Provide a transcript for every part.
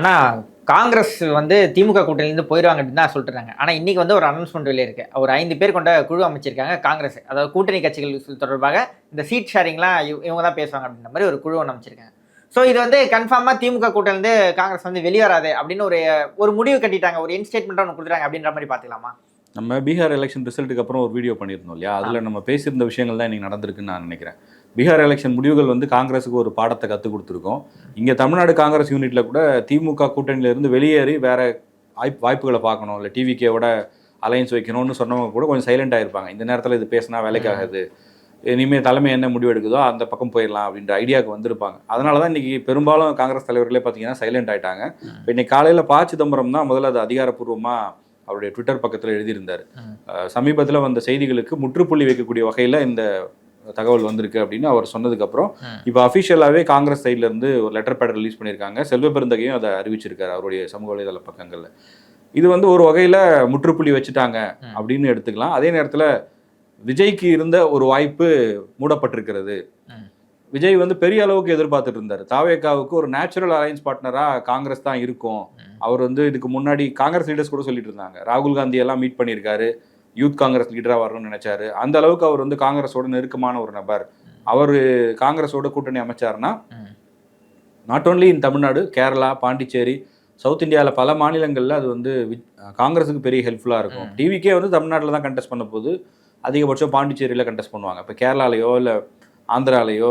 ஆனால் காங்கிரஸ் வந்து திமுக கூட்டணியிலேருந்து போயிடுவாங்க அப்படின்னு தான் சொல்லிட்டுருக்காங்க ஆனால் இன்றைக்கி வந்து ஒரு அனௌன்ஸ்மெண்ட் வெளியே இருக்கு ஒரு ஐந்து பேர் கொண்ட குழு அமைச்சிருக்காங்க காங்கிரஸ். அதாவது கூட்டணி கட்சிகள் தொடர்பாக இந்த சீட் ஷேரிங்லாம் இவங்க தான் பேசுவாங்க அப்படின்ற மாதிரி ஒரு குழு ஒன்று அமைச்சிருக்காங்க. ஸோ இது வந்து கன்ஃபார்மாக திமுக கூட்டணிலேருந்து காங்கிரஸ் வந்து வெளியே வராது அப்படின்னு ஒரு ஒரு முடிவு கட்டிட்டாங்க. ஒரு இன்ஸ்டேட்மெண்ட்டாக ஒன்று கொடுத்துறாங்க அப்படின்ற மாதிரி பார்த்துக்கலாமா? நம்ம பீகார் எலெக்ஷன் ரிசல்ட்டுக்கு அப்புறம் ஒரு வீடியோ பண்ணியிருந்தோம் இல்லையா? அதில் நம்ம பேசியிருந்த விஷயங்கள் தான் இன்னைக்கு நடந்திருக்குன்னு நான் நினைக்கிறேன். பீகார் எலெக்ஷன் முடிவுகள் வந்து காங்கிரஸுக்கு ஒரு பாடத்தை கற்றுக் கொடுத்துருக்கோம். இங்கே தமிழ்நாடு காங்கிரஸ் யூனிட்ல கூட திமுக கூட்டணியில இருந்து வெளியேறி வேற வாய்ப்பு வாய்ப்புகளை பார்க்கணும். இல்லை டிவிகேவோட அலையன்ஸ் வைக்கணும்னு சொன்னவங்க கூட கொஞ்சம் சைலண்ட் ஆயிருப்பாங்க. இந்த நேரத்தில் இது பேசினா வேலைக்காகாது. இனிமேல் தலைமை என்ன முடிவு எடுக்குதோ அந்த பக்கம் போயிடலாம் அப்படின்ற ஐடியாவுக்கு வந்திருப்பாங்க. அதனால தான் இன்னைக்கு பெரும்பாலும் காங்கிரஸ் தலைவர்களே பார்த்தீங்கன்னா சைலண்ட் ஆயிட்டாங்க. இப்போ இன்னைக்கு காலையில் ப சிதம்பரம் தான் முதல்ல அது அதிகாரப்பூர்வமாக அவருடைய ட்விட்டர் பக்கத்தில் எழுதியிருந்தார். சமீபத்தில் வந்த செய்திகளுக்கு முற்றுப்புள்ளி வைக்கக்கூடிய வகையில் இந்த தகவல் வந்திருக்கு அப்படின்னு அவர் சொன்னதுக்கப்புறம். இப்போ அஃபிஷியலாகவே காங்கிரஸ் சைடுல இருந்து ஒரு லெட்டர் பேட் ரிலீஸ் பண்ணியிருக்காங்க செல்வ பெருந்தகையும் அதை அறிவிச்சிருக்காரு அவருடைய சமூக வலைதள பக்கங்களில் இது வந்து ஒரு வகையில் முற்றுப்புள்ளி வச்சுட்டாங்க. அப்படின்னு எடுத்துக்கலாம் அதே நேரத்தில் விஜய்க்கு இருந்த ஒரு வாய்ப்பு மூடப்பட்டிருக்கிறது. விஜய் வந்து பெரிய அளவுக்கு எதிர்பார்த்துட்டு இருந்தார். தாவேக்காவுக்கு ஒரு நேச்சுரல் அலைன்ஸ் பார்ட்னராக காங்கிரஸ் தான் இருக்கும். அவர் வந்து இதுக்கு முன்னாடி காங்கிரஸ் லீடர்ஸ் கூட சொல்லிட்டு இருந்தாங்க. ராகுல் காந்தி எல்லாம் மீட் பண்ணியிருக்காரு. யூத் காங்கிரஸ் லீடராக வரணும்னு நினைச்சாரு. அந்த அளவுக்கு அவர் வந்து காங்கிரஸோட நெருக்கமான ஒரு நபர். அவர் காங்கிரஸோட கூட்டணி அமைச்சாருன்னா ம். Not only in Tamil Nadu Kerala Pondicherry south இந்தியாவில் பல மாநிலங்களில் அது வந்து காங்கிரஸுக்கு பெரிய ஹெல்ப்ஃபுல்லாக இருக்கும். டிவிக்கே வந்து தமிழ்நாட்டில் தான் கண்டெஸ்ட் பண்ண போது அதிகபட்சம் பாண்டிச்சேரியில் கண்டெஸ்ட் பண்ணுவாங்க. இப்போ கேரளாலேயோ இல்லை ஆந்திராலேயோ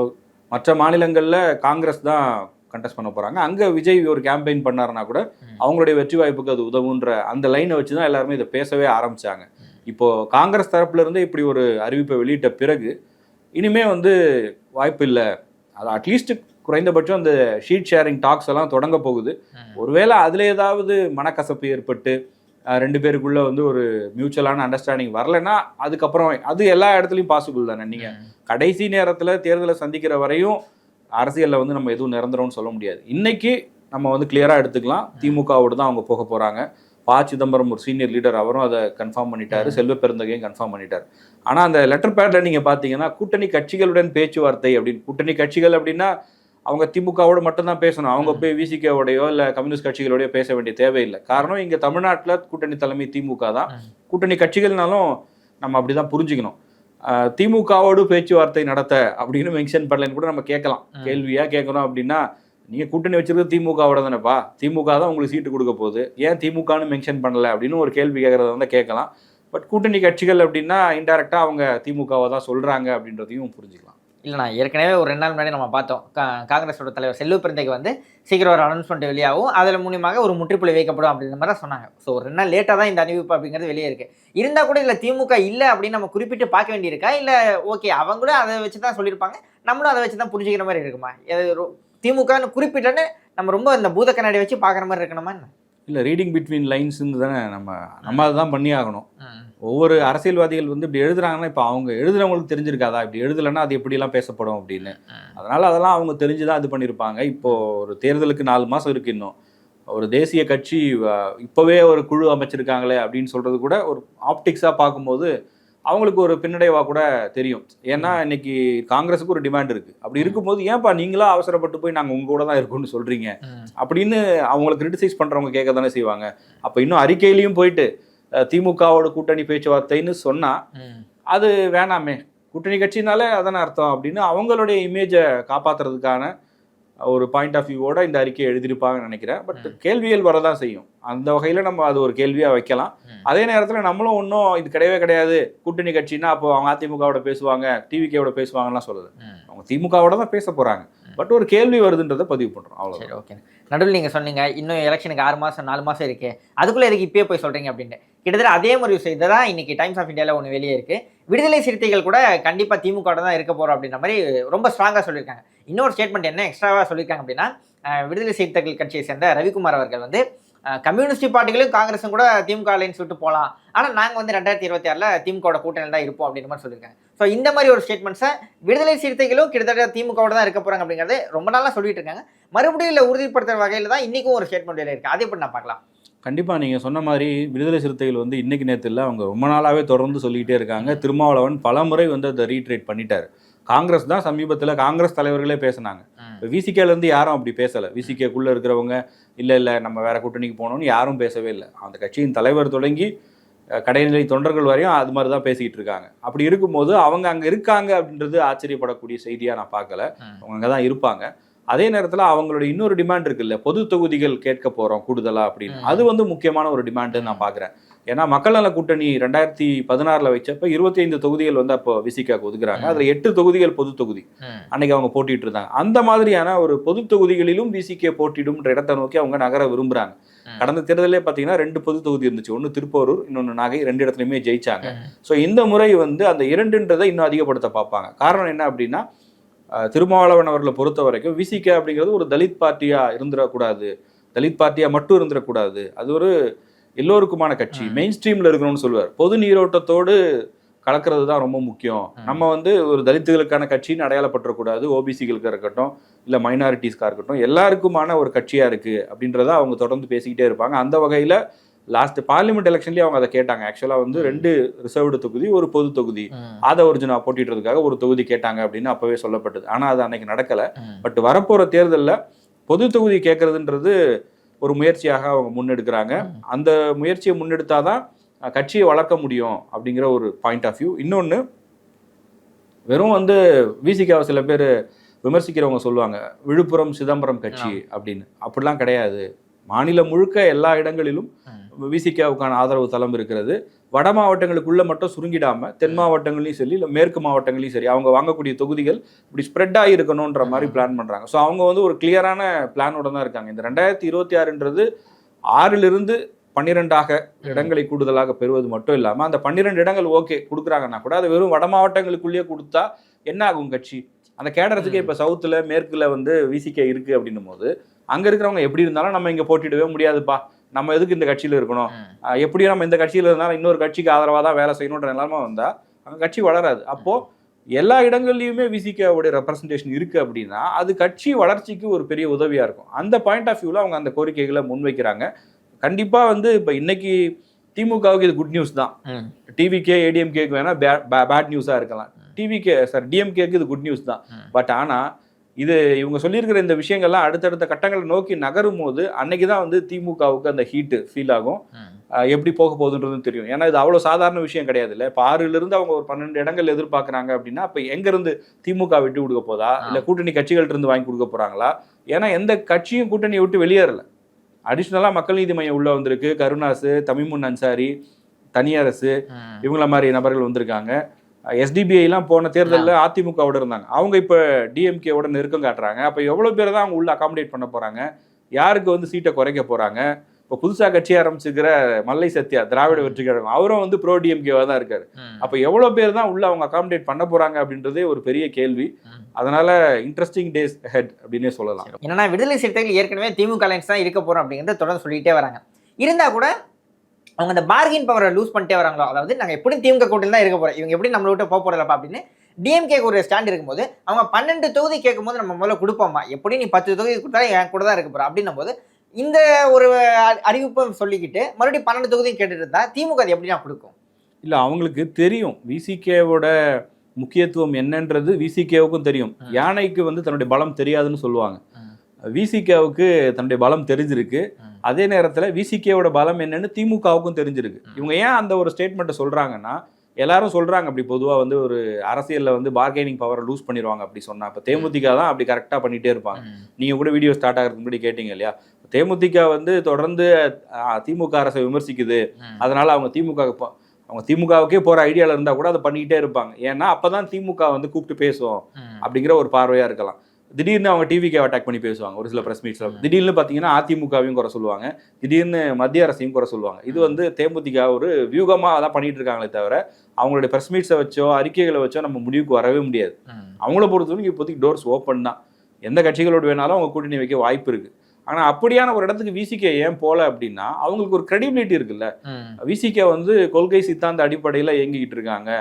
மற்ற மாநிலங்களில் காங்கிரஸ் தான் கண்டெஸ்ட் பண்ண போகிறாங்க அங்கே விஜய் ஒரு கேம்பெயின் பண்ணாருன்னா கூட. அவங்களுடைய வெற்றி வாய்ப்புக்கு அது உதவுன்ற அந்த லைனை வச்சு தான் எல்லாருமே இதை பேசவே ஆரம்பிச்சாங்க. இப்போ காங்கிரஸ் தரப்புல இருந்து இப்படி ஒரு அறிவிப்பை வெளியிட்ட பிறகு இனிமே வந்து வாய்ப்பு இல்லை. அது அட்லீஸ்ட் குறைந்தபட்சம் அந்த ஷீட் ஷேரிங் டாக்ஸ் எல்லாம் தொடங்க போகுது. ஒருவேளை அதுல ஏதாவது மனக்கசப்பு ஏற்பட்டு ரெண்டு பேருக்குள்ள வந்து ஒரு மியூச்சுவலான அண்டர்ஸ்டாண்டிங் வரலைன்னா அதுக்கப்புறம் அது எல்லா இடத்துலையும் பாசிபிள் தானே. நீங்க ம். கடைசி நேரத்துல தேர்தலை சந்திக்கிற வரையும் அரசியல்ல வந்து நம்ம எதுவும் நிரந்தரம்னு சொல்ல முடியாது. இன்னைக்கு நம்ம வந்து கிளியரா எடுத்துக்கலாம். திமுகவோடு தான் அவங்க போக போறாங்க. ப. சிதம்பரம் ஒரு சீனியர் லீடர் அவரும் அதை கன்ஃபார்ம் பண்ணிட்டாரு. செல்வ பெருந்தகையும் கன்ஃபார்ம் பண்ணிட்டாரு. ஆனா அந்த லெட்டர் பேட்ல நீங்க பாத்தீங்கன்னா கூட்டணி கட்சிகளுடன் பேச்சுவார்த்தை அப்படின்னு கூட்டணி கட்சிகள் அப்படின்னா அவங்க திமுகவோட மட்டும்தான் பேசணும். அவங்க போய் விசிகேவோடையோ இல்ல கம்யூனிஸ்ட் கட்சிகளோடய பேச வேண்டிய தேவையில்லை. காரணம் இங்க தமிழ்நாட்டுல கூட்டணி தலைமை திமுக தான். கூட்டணி கட்சிகள்னாலும் நம்ம அப்படிதான் புரிஞ்சுக்கணும். ஆஹ் திமுகவோடு பேச்சுவார்த்தை நடத்த அப்படின்னு மென்ஷன் பண்ணலன்னு கூட நம்ம கேட்கலாம். கேள்வியா கேட்கணும் அப்படின்னா நீங்க கூட்டணி வச்சிருக்கிறது திமுகவோட தானேப்பா? திமுக தான் உங்களுக்கு சீட்டு கொடுக்க போகுது. ஏன் திமுகன்னு மென்ஷன் பண்ணல அப்படின்னு ஒரு கேள்வி கேட்கறத வந்து கேட்கலாம். பட் கூட்டணி கட்சிகள் அப்படின்னா இன்டெரக்டா அவங்க திமுகவை தான் சொல்றாங்க அப்படின்றதையும் புரிஞ்சுக்கலாம். இல்லைண்ணா ஏற்கனவே ஒரு ரெண்டு நாள் முன்னாடி நம்ம பார்த்தோம். காங்கிரஸோட தலைவர் செல்வ பெருந்தைக்கு வந்து சீக்கிரம் ஒரு அனௌன்ஸ்மெண்ட் வெளியாகும் அதில் மூலியமாக ஒரு முற்றுப்புள்ளி வைக்கப்படும் அப்படின்ற மாதிரி தான் சொன்னாங்க. ஸோ ஒரு ரெண்டு நாள் லேட்டாக தான் இந்த அறிவிப்பு அப்படிங்கிறது வெளியே இருக்கு. இருந்தால் கூட இதில் திமுக இல்லை அப்படின்னு நம்ம குறிப்பிட்டு பார்க்க வேண்டியிருக்கா? இல்லை ஓகே அவங்களும் அதை வச்சு தான் சொல்லியிருப்பாங்க. நம்மளும் அதை வச்சு தான் புரிஞ்சுக்கிற மாதிரி இருக்குமா? திமுகன்னு குறிப்பிட்டோன்னு நம்ம ரொம்ப இந்த பூத கண்ணாடி வச்சு பார்க்குற மாதிரி இருக்கணுமா இல்ல ரீடிங் பிட்வீன் லைன்ஸ்ன்னு தானே நம்ம நம்ம அதை தான் பண்ணி ஆகணும். ஒவ்வொரு அரசியல்வாதிகள் வந்து இப்படி எழுதுறாங்கன்னா இப்போ அவங்க எழுதுறவங்களுக்கு தெரிஞ்சிருக்காதா? இப்படி எழுதலைன்னா அது எப்படிலாம் பேசப்படும் அப்படின்னு. அதனால அதெல்லாம் அவங்க தெரிஞ்சுதான் இது பண்ணியிருப்பாங்க இப்போ ஒரு தேர்தலுக்கு நாலு மாசம் இருக்கு இன்னும். ஒரு தேசிய கட்சி இப்பவே ஒரு குழு அமைச்சிருக்காங்களே அப்படின்னு சொல்றது கூட ஒரு ஆப்டிக்ஸா பார்க்கும்போது அவங்களுக்கு ஒரு பின்னடைவா கூட தெரியும். ஏன்னா இன்னைக்கு காங்கிரஸுக்கு ஒரு டிமாண்ட் இருக்கு. அப்படி இருக்கும்போது ஏன்பா நீங்களா அவசரப்பட்டு போய் நாங்க உங்க கூட தான் இருக்கோம்னு சொல்றீங்க. அப்படின்னு அவங்கள கிரிட்டிசைஸ் பண்றவங்க கேட்க தானே செய்வாங்க அப்ப இன்னும் அறிக்கையிலையும் போயிட்டு திமுகவோட கூட்டணி பேச்சுவார்த்தைன்னு சொன்னா ம். அது வேணாமே. கூட்டணி கட்சினாலே அதானே அர்த்தம் அப்படின்னு அவங்களுடைய இமேஜை காப்பாத்துறதுக்கான ஒரு பாயிண்ட் ஆஃப் வியூவோட இந்த அறிக்கையை எழுதியிருப்பாங்கன்னு நினைக்கிறேன். பட் கேள்விகள் வரதான் செய்யும். அந்த வகையில் நம்ம அது ஒரு கேள்வியாக வைக்கலாம். அதே நேரத்தில் நம்மளும் ஒன்றும் இது கிடையவே கிடையாது. கூட்டணி கட்சின்னா அப்போ அவங்க அதிமுகவோட பேசுவாங்க டிவிகேவோட பேசுவாங்கலாம் சொல்லுது. அவங்க திமுகவோட தான் பேச போகிறாங்க பட் ஒரு கேள்வி வருதுன்றதை பதிவு பண்ணுறோம் அவ்வளோ ஓகே நடுவில் நீங்கள் சொன்னீங்க இன்னும் எலெக்ஷனுக்கு ஆறு மாதம் நாலு மாதம் இருக்கு. அதுக்குள்ளே எதுக்கு இப்பயே போய் சொல்கிறீங்க அப்படின்ட்டு. கிட்டத்தட்ட அதே மாதிரி விஷயம் தான் இன்னைக்கு டைம்ஸ் ஆஃப் இந்தியாவில் ஒன்று வெளியே இருக்கு. விடுதலை சிறுத்தைகள் கூட கண்டிப்பாக திமுக தான் இருக்க போகிறோம் அப்படின்ற மாதிரி ரொம்ப ஸ்ட்ராங்காக சொல்லியிருக்காங்க. இன்னொரு ஸ்டேட்மெண்ட் என்ன எக்ஸ்ட்ராவாக சொல்லியிருக்காங்க அப்படின்னா விடுதலை சிறுத்தைகள் கட்சியை சேர்ந்த ரவிக்குமார் அவர்கள் வந்து கம்யூனிஸ்ட் பார்ட்டிகளும் காங்கிரஸும் கூட திமுக அலைன்ஸ் விட்டு போகலாம் ஆனால் நாங்கள் வந்து ரெண்டாயிரத்தி இருபத்தி ஆறில் திமுகவோட கூட்டணியில் தான் இருப்போம் அப்படின்ற மாதிரி சொல்லியிருக்காங்க. ஸோ இந்த மாதிரி ஒரு ஸ்டேட்மெண்ட்ஸை விடுதலை சிறுத்தைகளும் கிட்டத்தட்ட திமுகவோட தான் இருக்க போகிறாங்க அப்படிங்கிறது ரொம்ப நாளாக சொல்லிட்டு இருக்காங்க. மறுபடியும் இல்லை உறுதிப்படுத்துகிற வகையில் தான் இன்றைக்கும் ஒரு ஸ்டேட்மெண்ட் வெளியே இருக்குது அதே எப்படி நான் பார்க்கலாம்? கண்டிப்பாக நீங்கள் சொன்ன மாதிரி விடுதலை சிறுத்தைகள் வந்து இன்னைக்கு நேரத்தில் அவங்க ரொம்ப நாளாகவே தொடர்ந்து சொல்லிக்கிட்டே இருக்காங்க. திருமாவளவன் பல முறை வந்து அதை ரீட்ரேட் பண்ணிட்டார். காங்கிரஸ் தான் சமீபத்துல காங்கிரஸ் தலைவர்களே பேசினாங்க. இப்போ விசிகேல இருந்து யாரும் அப்படி பேசல. விசிகேக்குள்ள இருக்கிறவங்க இல்ல இல்ல நம்ம வேற கூட்டணிக்கு போகணும்னு யாரும் பேசவே இல்லை. அந்த கட்சியின் தலைவர் தொடங்கி கடைநிலை தொண்டர்கள் வரையும் அது மாதிரி தான் பேசிக்கிட்டு இருக்காங்க. அப்படி இருக்கும்போது அவங்க அங்க இருக்காங்க அப்படின்றது ஆச்சரியப்படக்கூடிய செய்தியா நான் பார்க்கல. அவங்க அங்கே தான் இருப்பாங்க. அதே நேரத்துல அவங்களோட இன்னொரு டிமாண்ட் இருக்குல்ல பொது தொகுதிகள் கேட்க போறோம் கூடுதலா அப்படின்னு. அது வந்து முக்கியமான ஒரு டிமாண்டு நான் பார்க்குறேன் ஏன்னா மக்கள் நல கூட்டணி ரெண்டாயிரத்தி பதினாறுல வச்சப்ப இருபத்தி ஐந்து தொகுதிகள் வந்து அப்போ விசிகாக்கு ஒதுக்குறாங்க. அதுல எட்டு தொகுதிகள் பொது தொகுதி. அன்னைக்கு அவங்க போட்டிட்டு இருந்தாங்க. அந்த மாதிரியான ஒரு பொது தொகுதிகளிலும் விசிகே போட்டிடும்ன்ற இடத்தை நோக்கி அவங்க நகர விரும்புறாங்க. கடந்த தேர்தலே பார்த்தீங்கன்னா ரெண்டு பொது தொகுதி இருந்துச்சு. ஒன்று திருப்போரூர் இன்னொன்று நாகை ரெண்டு இடத்துலையுமே ஜெயிச்சாங்க. ஸோ இந்த முறை வந்து அந்த இரண்டுன்றதை இன்னும் அதிகப்படுத்த பார்ப்பாங்க. காரணம் என்ன அப்படின்னா திருமாவளவன் அவர்களை பொறுத்த வரைக்கும் விசிகே அப்படிங்கிறது ஒரு தலித் பார்ட்டியா இருந்துடக்கூடாது. தலித் பார்ட்டியா மட்டும் இருந்துடக்கூடாது. அது ஒரு எல்லோருக்குமான கட்சி. மெயின் ஸ்ட்ரீம்ல இருக்கணும்னு சொல்லுவார். பொது நீரோட்டத்தோடு கலக்கிறது தான் ரொம்ப முக்கியம். நம்ம வந்து ஒரு தலித்துகளுக்கான கட்சின்னு அடையாளப்பட்டுறக்கூடாது ஓபிசிகளுக்கு இருக்கட்டும் இல்லை மைனாரிட்டிஸ்க்காக இருக்கட்டும் எல்லாருக்குமான ஒரு கட்சியா இருக்கு அப்படின்றத அவங்க தொடர்ந்து பேசிக்கிட்டே இருப்பாங்க. அந்த வகையில லாஸ்ட் பார்லிமெண்ட் எலெக்ஷன்லயே அவங்க அதை கேட்டாங்க. ஆக்சுவலா வந்து ரெண்டு ரிசர்வ்டு தொகுதி ஒரு பொது தொகுதி. ஆத ஒரிஜினா போட்டிடுறதுக்காக ஒரு தொகுதி கேட்டாங்க அப்படின்னு அப்பவே சொல்லப்பட்டது. ஆனா அது அன்னைக்கு நடக்கல. பட் வரப்போற தேர்தல்ல பொது தொகுதி கேட்கறதுன்றது ஒரு முயற்சியாக அவங்க முன்னெடுக்கிறாங்க. அந்த முயற்சியை முன்னெடுத்தாதான் கட்சியை வளர்க்க முடியும் அப்படிங்கிற ஒரு பாயிண்ட் ஆஃப் வியூ இன்னொன்று வெறும் வந்து விசிகாவை சில பேர் விமர்சிக்கிறவங்க சொல்லுவாங்க விழுப்புரம் சிதம்பரம் கட்சி அப்படின்னு. அப்படிலாம் கிடையாது. மாநிலம் முழுக்க எல்லா இடங்களிலும் விசிகாவுக்கான ஆதரவு தளம் இருக்கிறது. வட மாவட்டங்களுக்குள்ள மட்டும் சுருங்கிடாம தென் மாவட்டங்களையும் சரி இல்லை மேற்கு மாவட்டங்களையும் சரி அவங்க வாங்கக்கூடிய தொகுதிகள் இப்படி ஸ்ப்ரெட் ஆகி இருக்கணுன்ற மாதிரி பிளான் பண்றாங்க. ஸோ அவங்க வந்து ஒரு கிளியரான பிளானோட தான் இருக்காங்க. இந்த ரெண்டாயிரத்தி இருபத்தி ஆறுன்றது ஆறிலிருந்து பன்னிரெண்டாக இடங்களை கூடுதலாக பெறுவது மட்டும் இல்லாமல் அந்த பன்னிரெண்டு இடங்கள் ஓகே கொடுக்குறாங்கன்னா கூட அது வெறும் வட மாவட்டங்களுக்குள்ளேயே கொடுத்தா என்ன ஆகும் கட்சி? அந்த கேடரத்துக்கு இப்போ சவுத்தில் மேற்குல வந்து விசிகே இருக்கு அப்படின்னும் போது அங்கே இருக்கிறவங்க எப்படி இருந்தாலும் நம்ம இங்கே போட்டிடவே முடியாதுப்பா. நம்ம எதுக்கு இந்த கட்சியில் இருக்கணும்? எப்படியும் நம்ம இந்த கட்சியில் இருந்தாலும் இன்னொரு கட்சிக்கு ஆதரவாக தான் வேலை செய்யணுன்ற நிலைமை வந்தால் அங்கே கட்சி வளராது. அப்போது எல்லா இடங்கள்லையுமே விசிகாவுடைய ரெப்ரசன்டேஷன் இருக்கு அப்படின்னா அது கட்சி வளர்ச்சிக்கு ஒரு பெரிய உதவியா இருக்கும். அந்த பாயிண்ட் ஆஃப் வியூல அவங்க அந்த கோரிக்கைகளை முன்வைக்கிறாங்க. கண்டிப்பா வந்து இப்போ இன்னைக்கு திமுகவுக்கு இது குட் நியூஸ் தான். டிவிகே ஏடிஎம்கேக்கு வேணா பேட் நியூஸா இருக்கலாம். டிவிகே சார் டிஎம்கேக்கு இது குட் நியூஸ் தான். பட் ஆனா இது இவங்க சொல்லியிருக்கிற இந்த விஷயங்கள்லாம் அடுத்தடுத்த கட்டங்களை நோக்கி நகரும் போது அன்னைக்கு தான் வந்து திமுகவுக்கு அந்த ஹீட்டு ஃபீல் ஆகும். எப்படி போக போகுதுன்றதும் தெரியும். ஏன்னா இது அவ்வளோ சாதாரண விஷயம் கிடையாது இல்லை. இப்போ ஆறிலிருந்து அவங்க ஒரு பன்னெண்டு இடங்கள் எதிர்பார்க்குறாங்க அப்படின்னா இப்போ எங்கேருந்து திமுக விட்டு கொடுக்க போதா? இல்லை கூட்டணி கட்சிகள்ட்ட இருந்து வாங்கி கொடுக்க போகிறாங்களா ஏன்னா எந்த கட்சியும் கூட்டணியை விட்டு வெளியேறல. அடிஷ்னலாக மக்கள் நீதி மையம் உள்ள வந்திருக்கு. கருணாசு தமிமுன் அன்சாரி தனியரசு இவங்கள மாதிரி நபர்கள் வந்திருக்காங்க. எஸ்டிபிஐலாம் போன தேர்தலில் அதிமுகவோட இருந்தாங்க. அவங்க இப்போ டிஎம்கேவோட நெருக்கம் காட்டுறாங்க. அப்போ எவ்வளோ பேர் தான் அவங்க உள்ள அகாமடேட் பண்ண போகிறாங்க யாருக்கு வந்து சீட்டை குறைக்க போகிறாங்க இப்போ புதுசாக கட்சி ஆரம்பிச்சுக்கிற மல்லை சத்யா திராவிட வெற்றி கழகம் அவரும் வந்து ப்ரோ டிஎம்கேவாக தான் இருக்காரு. அப்போ எவ்வளோ பேர் தான் உள்ள அவங்க அகாமடேட் பண்ண போகிறாங்க அப்படின்றதே ஒரு பெரிய கேள்வி. அதனால இன்ட்ரெஸ்டிங் டேஸ் ஹெட் அப்படின்னே சொல்லலாம். என்னன்னா விடுதலை சிறுத்தைகள் ஏற்கனவே திமுக அலைன்ஸ் தான் இருக்க போறோம் அப்படிங்கிறத தொடர்ந்து சொல்லிட்டே வராங்க. இருந்தா கூட அவங்க அந்த பார்கின் பவரை லூஸ் பண்ணிட்டே வராங்களோ அதாவது நாங்க எப்படி திமுக கூட்டத்தில் தான் இருக்க போறோம். இவங்க எப்படி நம்மளை விட்டு போக போறலப்பா அப்படின்னு டிஎம்கேக்கு ஒரு ஸ்டாண்ட் இருக்கும்போது அவங்க பன்னெண்டு தொகுதி கேட்கும்போது நம்ம முதல்ல கொடுப்போமா எப்படி நீ பத்து தொகுதி கொடுத்தாலும் என் கூட தான் இருக்க போற அப்படின்னும் போது இந்த ஒரு அறிவிப்பை சொல்லிக்கிட்டு மறுபடியும் பன்னெண்டு தொகுதியும் கேட்டுட்டு இருந்தா திமுக அது எப்படி நான் கொடுக்கும்? இல்லை அவங்களுக்கு தெரியும். விசிகேவோட முக்கியத்துவம் என்னன்றது விசிகேவுக்கும் தெரியும். யானைக்கு வந்து தன்னுடைய பலம் தெரியாதுன்னு சொல்லுவாங்க. விசிகேவுக்கு தன்னுடைய பலம் தெரிஞ்சிருக்கு. அதே நேரத்தில் விசிகேவோட பலம் என்னன்னு திமுகவுக்கும் தெரிஞ்சிருக்கு. இவங்க ஏன் அந்த ஒரு ஸ்டேட்மெண்ட்டை சொல்றாங்கன்னா எல்லாரும் சொல்றாங்க அப்படி பொதுவாக வந்து ஒரு அரசியலில் வந்து பார்கெனிங் பவரை லூஸ் பண்ணிடுவாங்க அப்படி சொன்னா. இப்போ தேமுதிக தான் அப்படி கரெக்டாக பண்ணிட்டே இருப்பாங்க. நீங்க கூட வீடியோ ஸ்டார்ட் ஆகிறதுக்கு முன்னாடி கேட்டீங்க இல்லையா? தேமுதிக வந்து தொடர்ந்து திமுக அரசை விமர்சிக்குது. அதனால அவங்க திமுக அவங்க திமுகவுக்கே போற ஐடியால இருந்தா கூட அதை பண்ணிக்கிட்டே இருப்பாங்க. ஏன்னா அப்பதான் திமுக வந்து கூப்பிட்டு பேசும் அப்படிங்கிற ஒரு பார்வையா இருக்கலாம். திடீர்னு அவங்க டிவிக்கு அட்டாக் பண்ணி பேசுவாங்க ஒரு சில பிரஸ் மீட்ஸ்ல. திடீர்னு பாத்தீங்கன்னா அதிமுகவையும் குறை சொல்லுவாங்க. திடீர்னு மத்திய அரசையும் குறை சொல்லுவாங்க. இது வந்து தேமுதிக ஒரு வியூகமா அதான் பண்ணிட்டு இருக்காங்களே தவிர அவங்களுடைய பிரஸ் மீட்ஸை வச்சோ அறிக்கைகளை வச்சோ நம்ம முடிவுக்கு வரவே முடியாது. அவங்கள பொறுத்தவரைக்கும் இப்போதைக்கு டோர்ஸ் ஓப்பன் தான். எந்த கட்சிகளோடு வேணாலும் அவங்க கூட்டணி வைக்க வாய்ப்பு இருக்கு. ஆனா அப்படியான ஒரு இடத்துக்கு விசிகே ஏன் போல அப்படின்னா அவங்களுக்கு ஒரு credibility இருக்குல்ல. விசிகே வந்து கொள்கை சித்தாந்த அடிப்படையில் இயங்கிக்கிட்டு இருக்காங்க.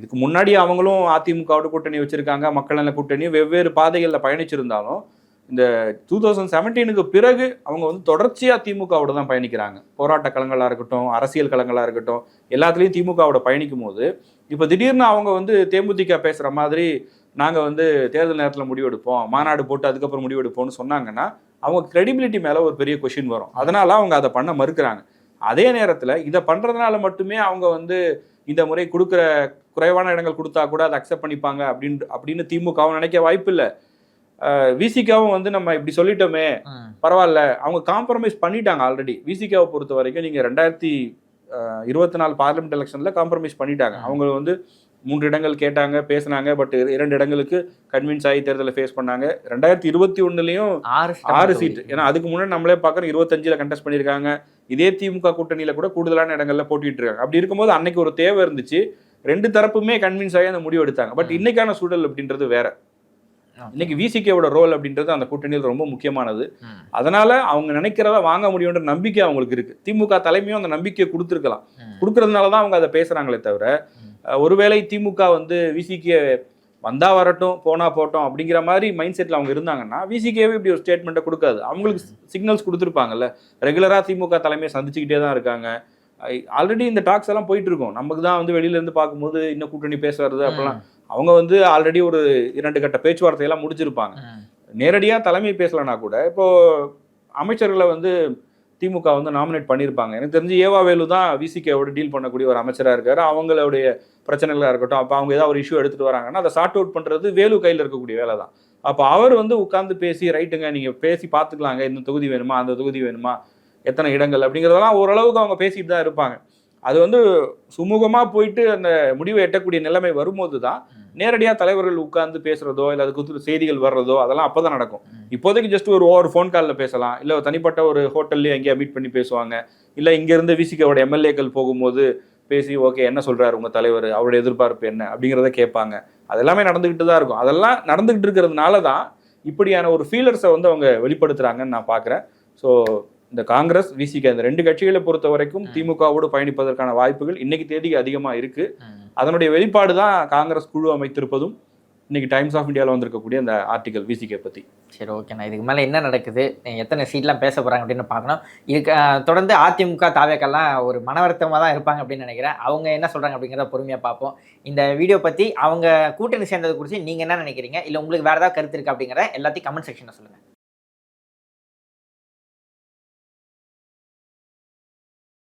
இதுக்கு முன்னாடி அவங்களும் அதிமுகவோட கூட்டணி வச்சிருக்காங்க மக்கள் நல கூட்டணி வெவ்வேறு பாதைகளில் பயணிச்சிருந்தாலும் இந்த டூ தௌசண்ட் செவன்டீனுக்கு பிறகு அவங்க வந்து தொடர்ச்சியாக திமுகவோட தான் பயணிக்கிறாங்க. போராட்ட களங்களாக இருக்கட்டும் அரசியல் களங்களாக இருக்கட்டும் எல்லாத்துலேயும் திமுகவோட பயணிக்கும் போது இப்போ திடீர்னு அவங்க வந்து தேமுதிக பேசுகிற மாதிரி நாங்கள் வந்து தேர்தல் நேரத்தில் முடிவெடுப்போம் மாநாடு போட்டு அதுக்கப்புறம் முடிவெடுப்போம்னு சொன்னாங்கன்னா அவங்க கிரெடிபிலிட்டி மேலே ஒரு பெரிய கொஷின் வரும். அதனால அவங்க அதை பண்ண மறுக்கிறாங்க. அதே நேரத்தில் இதை பண்ணுறதுனால மட்டுமே அவங்க வந்து இந்த முறை கொடுக்குற குறைவான இடங்கள் கொடுத்தா கூட அதை அக்செப்ட் பண்ணிப்பாங்க அப்படின்னு அப்படின்னு திமுகவும் நினைக்க வாய்ப்பு இல்லை விசிகாவும் வந்து நம்ம இப்படி சொல்லிட்டோமே. பரவாயில்ல. அவங்க காம்ப்ரமைஸ் பண்ணிட்டாங்க ஆல்ரெடி விசிகாவை பொறுத்த வரைக்கும் நீங்கள் ரெண்டாயிரத்தி இருபத்தி நாலு பார்லிமெண்ட் எலெக்ஷனில் காம்ப்ரமைஸ் பண்ணிட்டாங்க. அவங்க வந்து மூன்று இடங்கள் கேட்டாங்க பேசினாங்க பட் இரண்டு இடங்களுக்கு கன்வின்ஸ் ஆகி தேர்தலை ஃபேஸ் பண்ணாங்க. ரெண்டாயிரத்தி இருபத்தி ஒன்றுலையும் ஆறு ஆறு சீட் ஏன்னா அதுக்கு முன்னாடி நம்மளே பார்க்குறோம் இருபத்தஞ்சில் கண்டெஸ்ட் பண்ணியிருக்காங்க. இதே திமுக கூட்டணியில் கூட கூடுதலான இடங்கள்ல போட்டிட்டு இருக்காங்க அப்படி இருக்கும்போது அன்னைக்கு ஒரு தேவை இருந்துச்சு. ரெண்டு தரப்புமே கன்வின்ஸ் ஆகி அந்த முடிவு எடுத்தாங்க. பட். இன்னைக்கான சூழல் அப்படின்றது வேற. இன்னைக்கு விசிகேவோட ரோல் அப்படின்றது அந்த கூட்டணியில் ரொம்ப முக்கியமானது. அதனால அவங்க நினைக்கிறத வாங்க முடியுன்ற நம்பிக்கை அவங்களுக்கு இருக்கு. திமுக தலைமையும் அந்த நம்பிக்கையை கொடுத்துருக்கலாம். ம். கொடுக்கறதுனால தான் அவங்க அதை பேசுறாங்களே தவிர ஒருவேளை திமுக வந்து விசிகே வந்தா வரட்டும் போனா போட்டோம் அப்படிங்கிற மாதிரி மைண்ட் செட்ல அவங்க இருந்தாங்கன்னா விசிகேவே இப்படி ஒரு ஸ்டேட்மெண்ட்டை கொடுக்காது. அவங்களுக்கு சிக்னல்ஸ் கொடுத்துருப்பாங்கல்ல. ரெகுலரா திமுக தலைமையை சந்திச்சுக்கிட்டே தான் இருக்காங்க. ஆல்ரெடி இந்த டாக்ஸ் எல்லாம் போயிட்டு இருக்கும் நமக்கு தான் வந்து வெளியில இருந்து பார்க்கும்போது இன்னும் கூட்டணி பேச வருது அப்படிலாம் அவங்க வந்து ஆல்ரெடி ஒரு இரண்டு கட்ட பேச்சுவார்த்தையெல்லாம் முடிச்சிருப்பாங்க. நேரடியாக தலைமை பேசலைன்னா கூட இப்போ அமைச்சர்களை வந்து திமுக வந்து நாமினேட் பண்ணியிருப்பாங்க. எனக்கு தெரிஞ்சு ஏவா வேலு தான் விசிகேவோட டீல் பண்ணக்கூடிய ஒரு அமைச்சராக இருக்காரு. அவங்களுடைய பிரச்சனைகளாக இருக்கட்டும் அப்போ அவங்க ஏதாவது ஒரு இஷ்யூ எடுத்துட்டு வராங்கன்னா அதை சார்ட் அவுட் பண்ணுறது வேலு கையில் இருக்கக்கூடிய வேலை தான். அப்போ அவர் வந்து உட்கார்ந்து பேசி ரைட்டுங்க நீங்கள் பேசி பார்த்துக்கலாங்க. இந்த தொகுதி வேணுமா? அந்த தொகுதி வேணுமா? எத்தனை இடங்கள் அப்படிங்கிறதெல்லாம் ஓரளவுக்கு அவங்க பேசிட்டு தான் இருப்பாங்க. அது வந்து சுமூகமாக போயிட்டு அந்த முடிவை எட்டக்கூடிய நிலைமை வரும்போது தான் நேரடியாக தலைவர்கள் உட்கார்ந்து பேசுறதோ இல்லை அதுக்கு குறித்து செய்திகள் வர்றதோ அதெல்லாம் அப்போ தான் நடக்கும். இப்போதைக்கு ஜஸ்ட் ஒரு ஓவர் ஃபோன் காலில் பேசலாம். இல்லை தனிப்பட்ட ஒரு ஹோட்டல்லையே எங்கேயா மீட் பண்ணி பேசுவாங்க. இல்லை இங்கேருந்து விசிகோட எம்எல்ஏக்கள் போகும்போது பேசி ஓகே என்ன சொல்றாரு உங்க தலைவர்? அவருடைய எதிர்பார்ப்பு என்ன? அப்படிங்கிறத கேட்பாங்க. அதெல்லாமே நடந்துகிட்டு தான் இருக்கும். அதெல்லாம் நடந்துகிட்டு இருக்கிறதுனால தான் இப்படியான ஒரு ஃபீலர்ஸை வந்து அவங்க வெளிப்படுத்துறாங்கன்னு நான் பார்க்குறேன். ஸோ இந்த காங்கிரஸ் விசிக இந்த ரெண்டு கட்சிகளை பொறுத்த வரைக்கும். திமுகவோடு பயணிப்பதற்கான வாய்ப்புகள் இன்னைக்கு தேதிக்கு அதிகமாக இருக்கு. அதனுடைய வெளிப்பாடு தான் காங்கிரஸ் குழு அமைத்திருப்பதும் இன்னைக்கு டைம்ஸ் ஆஃப் இந்தியாவில் வந்திருக்கக்கூடிய அந்த ஆர்டிகல் விசிகே பத்தி. சரி ஓகேண்ணா இதுக்கு மேலே என்ன நடக்குது? எத்தனை சீட்லாம் பேச போகிறாங்க அப்படின்னு பார்க்கணும். இதுக்கு தொடர்ந்து அதிமுக தாவேக்கெல்லாம் ஒரு மனவருத்தமாக தான் இருப்பாங்க அப்படின்னு நினைக்கிறேன். அவங்க என்ன சொல்கிறாங்க அப்படிங்கிறத பொறுமையாக பார்ப்போம். இந்த வீடியோ பற்றி அவங்க கூட்டணி சேர்ந்தது குறித்து நீங்கள் என்ன நினைக்கிறீங்க? இல்லை உங்களுக்கு வேறு ஏதாவது கருத்து இருக்கா அப்படிங்கிற எல்லாத்தையும் கமெண்ட் செக்ஷனில் சொல்லுங்கள்